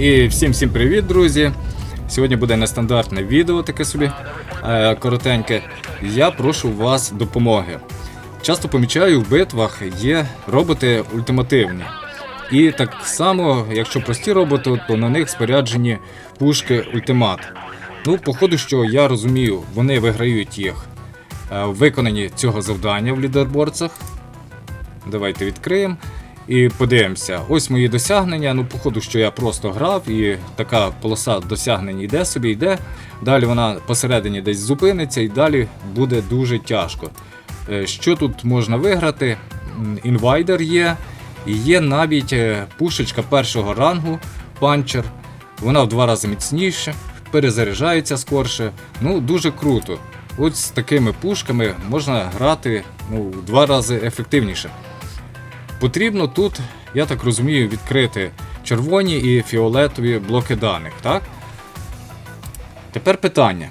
І всім всім привіт, друзі! Сьогодні буде нестандартне відео, таке собі е, коротеньке. Я прошу вас допомоги. Часто помічаю, в битвах є роботи ультимативні. І так само, якщо прості роботи, то на них споряджені пушки ультимат. Ну, походу, що я розумію, вони виграють їх е, в виконанні цього завдання в лідерборцах. Давайте відкриємо і подивимося. Ось мої досягнення. Ну, походу, що я просто грав, і така полоса досягнень йде собі, йде. Далі вона посередині десь зупиниться, і далі буде дуже тяжко. Е, Що тут можна виграти? Інвайдер є, і є навіть е, пушечка першого рангу, панчер. Вона в два рази міцніше, перезаряджається скорше. Ну, дуже круто. От з такими пушками можна грати ну, в два рази ефективніше. Потрібно тут, я так розумію, відкрити червоні і фіолетові блоки даних, так? Тепер питання.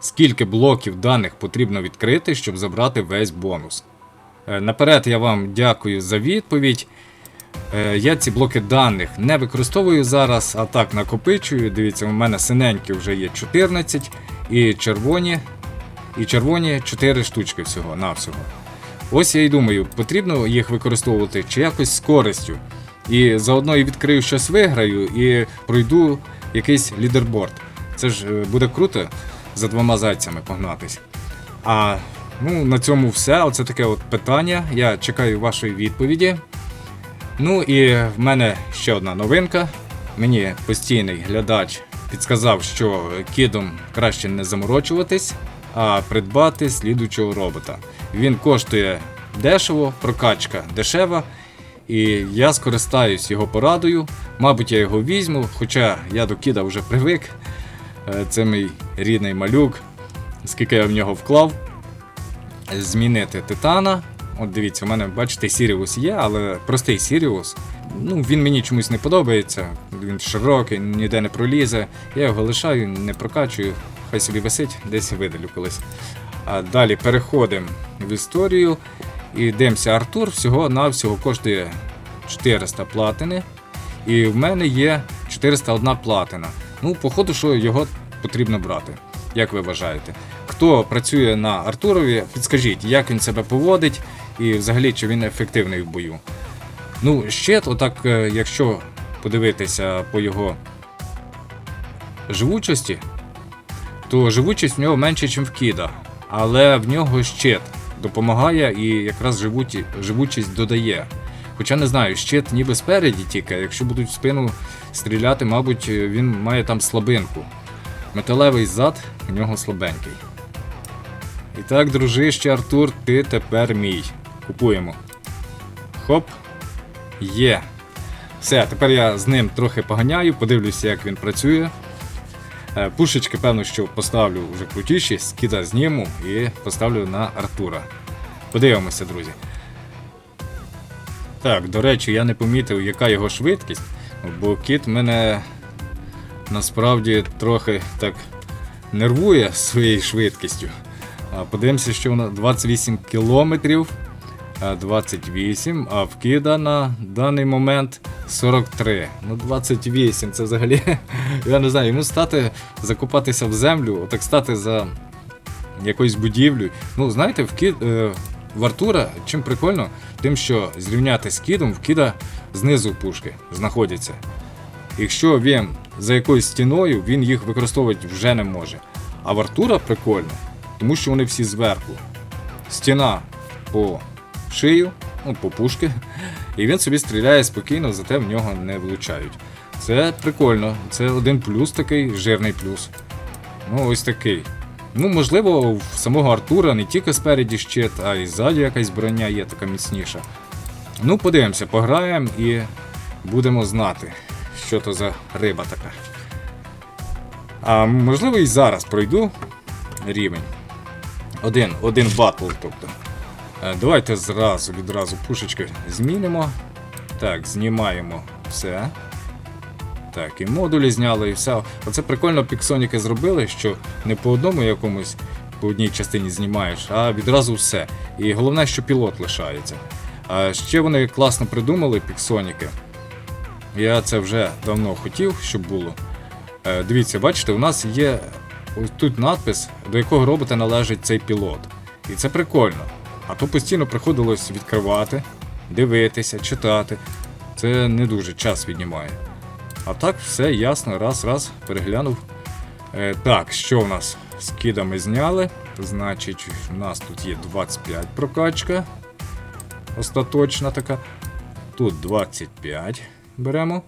Скільки блоків даних потрібно відкрити, щоб забрати весь бонус? Е, Наперед я вам дякую за відповідь. Е, Я ці блоки даних не використовую зараз, а так накопичую. Дивіться, у мене синенькі вже є 14 і червоні, і червоні 4 штучки всього навсього. Ось я і думаю, потрібно їх використовувати чи якось з користю. І заодно і відкрию щось виграю і пройду якийсь лідерборд. Це ж е, буде круто за двома зайцями погнатись. А ну, на цьому все. Оце таке от питання. Я чекаю вашої відповіді. Ну і в мене ще одна новинка. Мені постійний глядач підсказав, що кідом краще не заморочуватись, а придбати слідучого робота. Він коштує дешево, прокачка дешева. І я скористаюсь його порадою. Мабуть, я його візьму, хоча я до кіда вже привик. Е, Це мій рідний малюк. Скільки я в нього вклав. Змінити титана. От дивіться, у мене, бачите, Сіріус є, але простий Сіріус. Ну, він мені чомусь не подобається. Він широкий, ніде не пролізе. Я його лишаю, не прокачую, хай собі висить, десь видалю колись. А далі переходимо в історію і дивимося, Артур всього-навсього коштує 400 платини. І в мене є 401 платина. Ну, походу, що його потрібно брати. Як ви вважаєте? Хто працює на Артурові, підскажіть, як він себе поводить і взагалі чи він ефективний в бою. Ну, щит, отак, е, якщо подивитися по його живучості, то живучість в нього менше, ніж в Кіда. Але в нього щит допомагає і якраз живуті, живучість додає. Хоча не знаю, щит ніби спереді тільки, якщо будуть в спину стріляти, мабуть, він має там слабинку. Металевий зад у нього слабенький. І так, дружище Артур, ти тепер мій. Купуємо. Хоп. Є. Все, тепер я з ним трохи поганяю, подивлюся, як він працює. Е, Пушечки, певно, що поставлю вже крутіші, скида зніму і поставлю на Артура. Подивимося, друзі. Так, до речі, я не помітив, яка його швидкість, бо кіт мене насправді трохи так нервує своєю швидкістю. Подивимося, що вона 28 кілометрів. А, 28, а в Кіда на даний момент 43. Ну, 28, це взагалі. Я не знаю, йому стати закопатися в землю, отак стати за якоюсь будівлею. Ну, знаєте, в Кід, е, в Артура чим прикольно, тим, що зрівняти з кідом, в кіда знизу пушки знаходяться. Якщо він за якоюсь стіною, він їх використовувати вже не може. А в Артура прикольно, тому що вони всі зверху. Стіна по шию, ну, по пушки, і він собі стріляє спокійно, зате в нього не влучають. Це прикольно, це один плюс такий, жирний плюс. Ну, ось такий. Ну, можливо, в самого Артура не тільки спереді щит, а й ззаді якась броня є така міцніша. Ну, подивимося, пограємо і будемо знати, що то за риба така. А можливо, і зараз пройду рівень. Один, один батл, тобто. Е, Давайте зразу відразу пушечки змінимо. Так, знімаємо все. Так, і модулі зняли, і все. Оце прикольно піксоніки зробили, що не по одному якомусь, по одній частині знімаєш, а відразу все. І головне, що пілот лишається. А ще вони класно придумали піксоніки. Я це вже давно хотів, щоб було. Е, дивіться, бачите, у нас є тут надпис, до якого робота належить цей пілот. І це прикольно. А то постійно приходилось відкривати, дивитися, читати. Це не дуже час віднімає. А так, все ясно, раз, раз, переглянув. Е, так, що в нас? З кідами зняли. Значить, у нас тут є 25 прокачка. Остаточна така. Тут 25 беремо.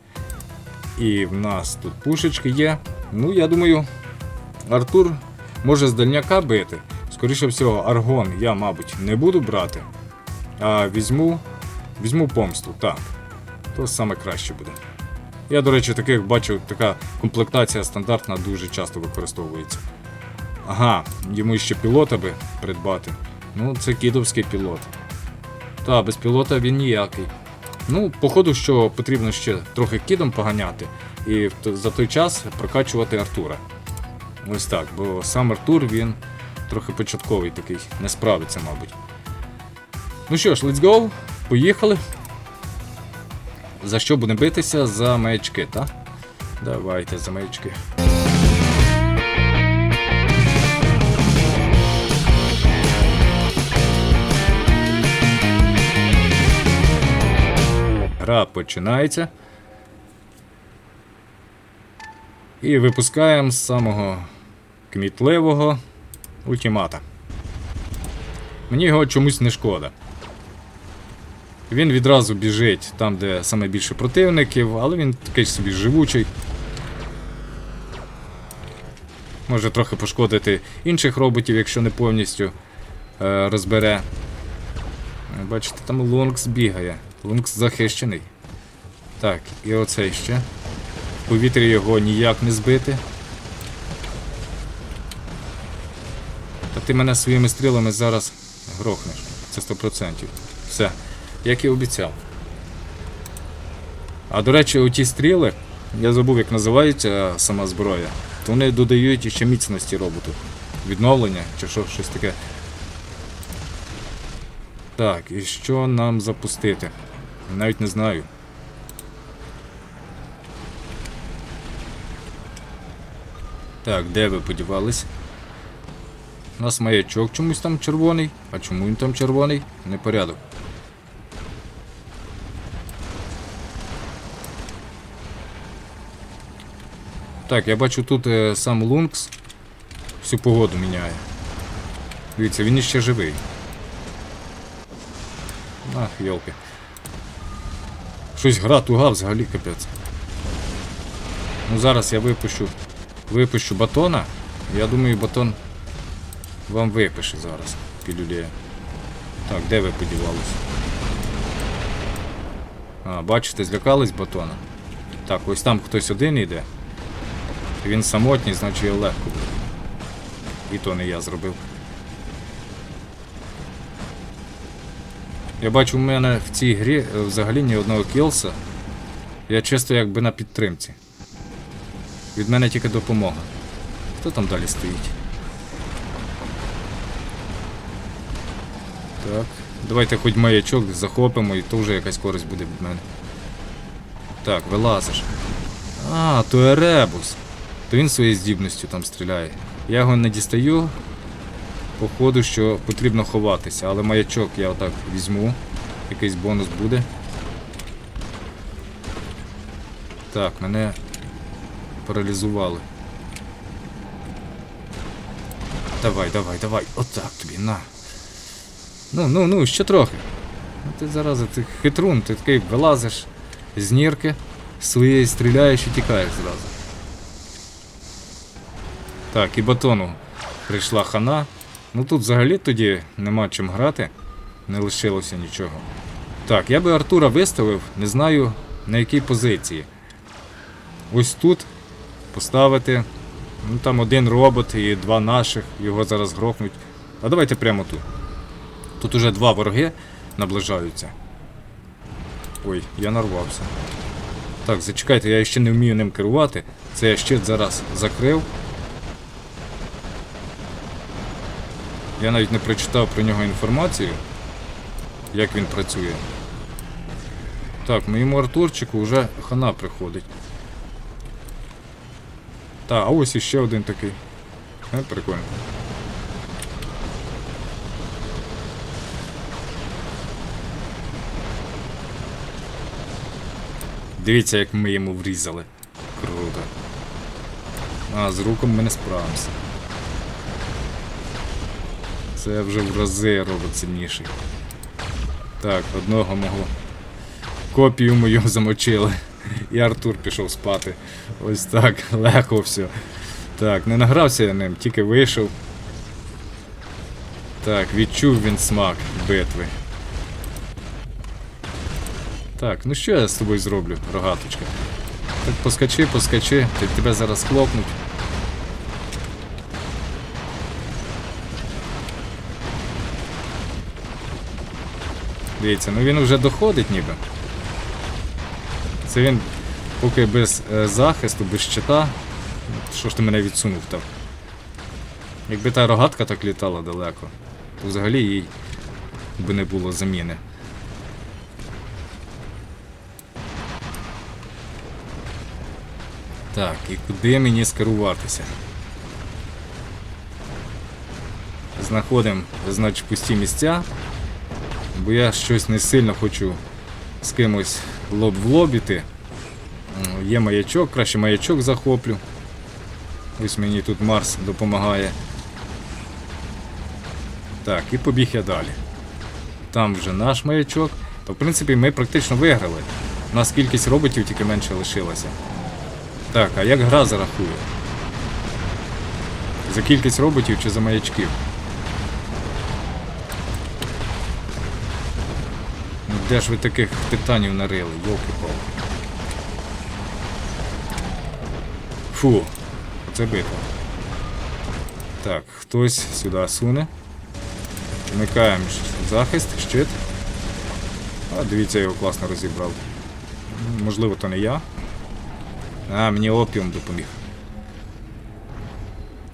І в нас тут пушечки є. Ну, я думаю, Артур може з дальняка бити. Скоріше всього, аргон я, мабуть, не буду брати. А візьму. Візьму помсту, так. То саме краще буде. Я, до речі, таких бачу, така комплектація стандартна дуже часто використовується. Ага, йому ще пілота би придбати. Ну, це кідовський пілот. Та, без пілота він ніякий. Ну, походу, що потрібно ще трохи кідом поганяти і за той час прокачувати Артура. Ось так, бо сам Артур він трохи початковий такий, не справиться, мабуть. Ну що ж, let's go. Поїхали. За що будемо битися? За маячки, так? Давайте за маячки. Гра починається. І випускаємо з самого кмітливого ультимата. Мені його чомусь не шкода. Він відразу біжить там, де саме більше противників, але він такий собі живучий. Може трохи пошкодити інших роботів, якщо не повністю е, розбере. Бачите, там Лункс бігає. Лункс захищений. Так, і оцей ще. В повітрі його ніяк не збити. Ти мене своїми стрілами зараз грохнеш. Це 100%. Все. Як і обіцяв. А до речі, оті стріли, я забув, як називається сама зброя, то вони додають ще міцності роботу. Відновлення чи що, щось таке. Так, і що нам запустити? Навіть не знаю. Так, де ви подівались? У нас маячок чомусь там червоний. А чому він там червоний? Непорядок. Так, я бачу тут е, сам Лункс всю погоду міняє. Дивіться, він іще живий. Ах, йолки. Щось гра туга взагалі капець. Ну зараз я випущу. Випущу батона. Я думаю, батон вам випише зараз. Пілюлеє. Так, де ви подівались? А, бачите, злякались батона. Так, ось там хтось один йде. Він самотній, значить його легко буде. І то не я зробив. Я бачу, у мене в цій грі е, взагалі ні одного кілса. Я чисто якби на підтримці. Від мене тільки допомога. Хто там далі стоїть? Так. Давайте хоч маячок захопимо і то вже якась користь буде від мене. Так, вилазиш. А, то Еребус. То він своєю здібністю там стріляє. Я його не дістаю. Походу, що потрібно ховатися, але маячок я отак візьму. Якийсь бонус буде. Так, мене паралізували. Давай, давай, давай. Отак тобі, на. Ну, ну, ну, ще трохи. Ну ти зараз ти хитрун, ти такий вилазиш з нірки, своєї стріляєш і тікаєш зразу. Так, і батону прийшла хана. Ну тут взагалі тоді нема чим грати, не лишилося нічого. Так, я би Артура виставив, не знаю на якій позиції. Ось тут поставити. Ну там один робот і два наших, його зараз грохнуть. А давайте прямо тут. Тут уже два вороги наближаються. Ой, я нарвався. Так, зачекайте, я ще не вмію ним керувати. Це я щит зараз закрив. Я навіть не прочитав про нього інформацію, як він працює. Так, моєму Артурчику вже хана приходить. Та, а ось іще один такий. Е, прикольно. Дивіться, як ми йому врізали. Круто. А, з руком ми не справимося. Це вже в рази робить сильніший. Так, одного мого. Копію мою замочили. І Артур пішов спати. Ось так, легко все. Так, не награвся я ним, тільки вийшов. Так, відчув він смак битви. Так, ну що я з тобою зроблю, рогаточка? Так поскочи, поскочи, тебе зараз хлопнуть. Дивіться, ну він вже доходить ніби. Це він поки без е, захисту, без щита. Що ж ти мене відсунув так? Якби та рогатка так літала далеко, то взагалі їй би не було заміни. Так, і куди мені скеруватися? Знаходимо, значить, пусті місця, бо я щось не сильно хочу з кимось лоб в лоб іти. М, Є маячок, краще маячок захоплю. Ось мені тут Марс допомагає. Так, і побіг я далі. Там вже наш маячок. То, в принципі, ми практично виграли. У нас кількість роботів тільки менше лишилася. Так, а як гра зарахує? За кількість роботів чи за маячків? Ну де ж ви таких титанів нарили, йолки палки Фу, це битва. Так, хтось сюди суне. Вмикаємо захист, щит. А, дивіться, я його класно розібрав. Можливо, то не я. А, мені опіум допоміг.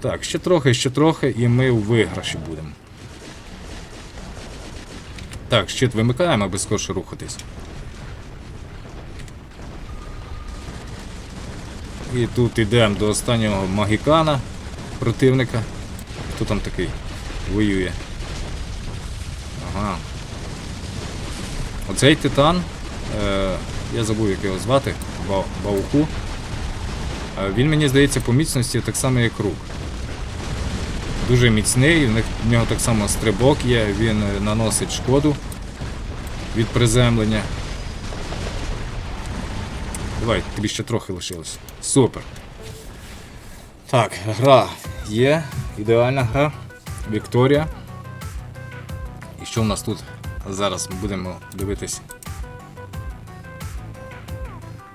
Так, ще трохи, ще трохи, і ми у виграші будемо. Так, щит вимикаємо, аби скорше рухатись. І тут йдемо до останнього магікана противника. Хто там такий? Воює. Ага. Оцей титан. Е, я забув, як його звати. Ба- Бауху. Він мені здається по міцності так само, як рук. Дуже міцний, в в нього так само стрибок є, він е, наносить шкоду від приземлення. Давай, тобі ще трохи лишилось. Супер. Так, гра є. Ідеальна гра. Вікторія. І що в нас тут? Зараз ми будемо дивитись.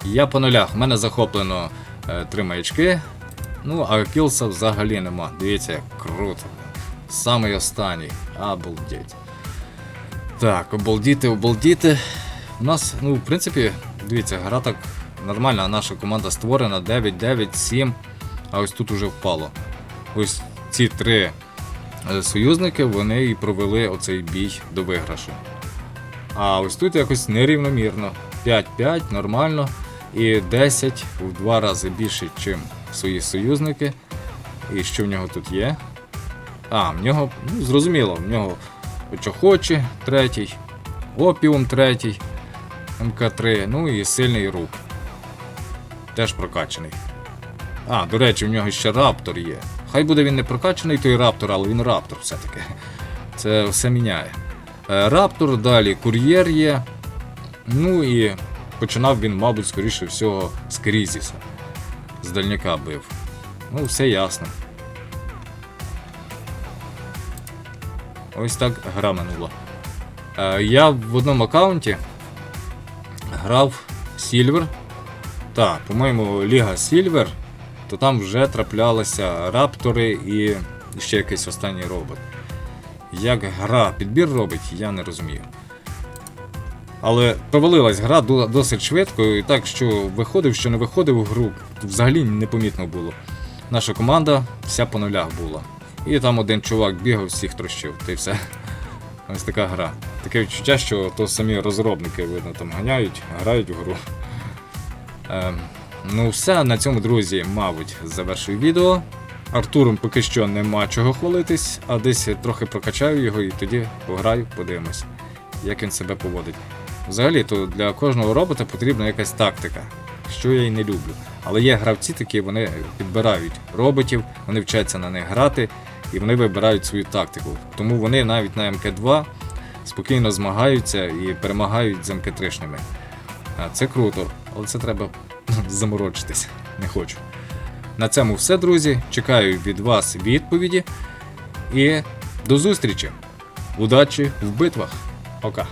Я по нулях. У мене захоплено е, три маячки. Ну, а кілса взагалі нема. Дивіться, круто. Самий останній. Обалдеть. Так, обалдіти, обалдіти. У нас, ну, в принципі, дивіться, гра так нормальна, наша команда створена 9-9-7, а ось тут уже впало. Ось ці три е, союзники, вони і провели оцей бій до виграшу. А ось тут якось нерівномірно. 5-5 нормально. І 10 в два рази більше, ніж свої союзники. І що в нього тут є? А, в нього, ну, зрозуміло, в нього Очохочі третій, Опіум третій, МК3, ну і сильний рук. Теж прокачаний. А, до речі, в нього ще раптор є. Хай буде він не прокачаний, той раптор, але він раптор все-таки. Це все міняє. Е, Раптор, далі кур'єр є. Ну і починав він, мабуть, скоріше всього, з Крізіса. З дальняка бив. Ну, все ясно. Ось так гра минула. Е, я в одному аккаунті грав Сільвер. Так, по-моєму, Ліга Сільвер, то там вже траплялися раптори і ще якийсь останній робот. Як гра підбір робить, я не розумію. Але провалилась гра досить швидко, і так, що виходив, що не виходив у гру, взагалі непомітно було. Наша команда вся по нулях була. І там один чувак бігав, всіх трощив, та й все. Ось така гра. Таке відчуття, що то самі розробники, видно, там ганяють, грають в гру. Ем, ну, все, на цьому, друзі, мабуть, завершую відео. Артуром поки що нема чого хвалитись, а десь трохи прокачаю його і тоді пограю, подивимось, як він себе поводить. Взагалі, то для кожного робота потрібна якась тактика, що я й не люблю. Але є гравці такі, вони підбирають роботів, вони вчаться на них грати, і вони вибирають свою тактику. Тому вони навіть на МК2 спокійно змагаються і перемагають з МК3-шними. А, це круто, але це треба заморочитись. Не хочу. На цьому все, друзі. Чекаю від вас відповіді. І до зустрічі! Удачі в битвах! Пока!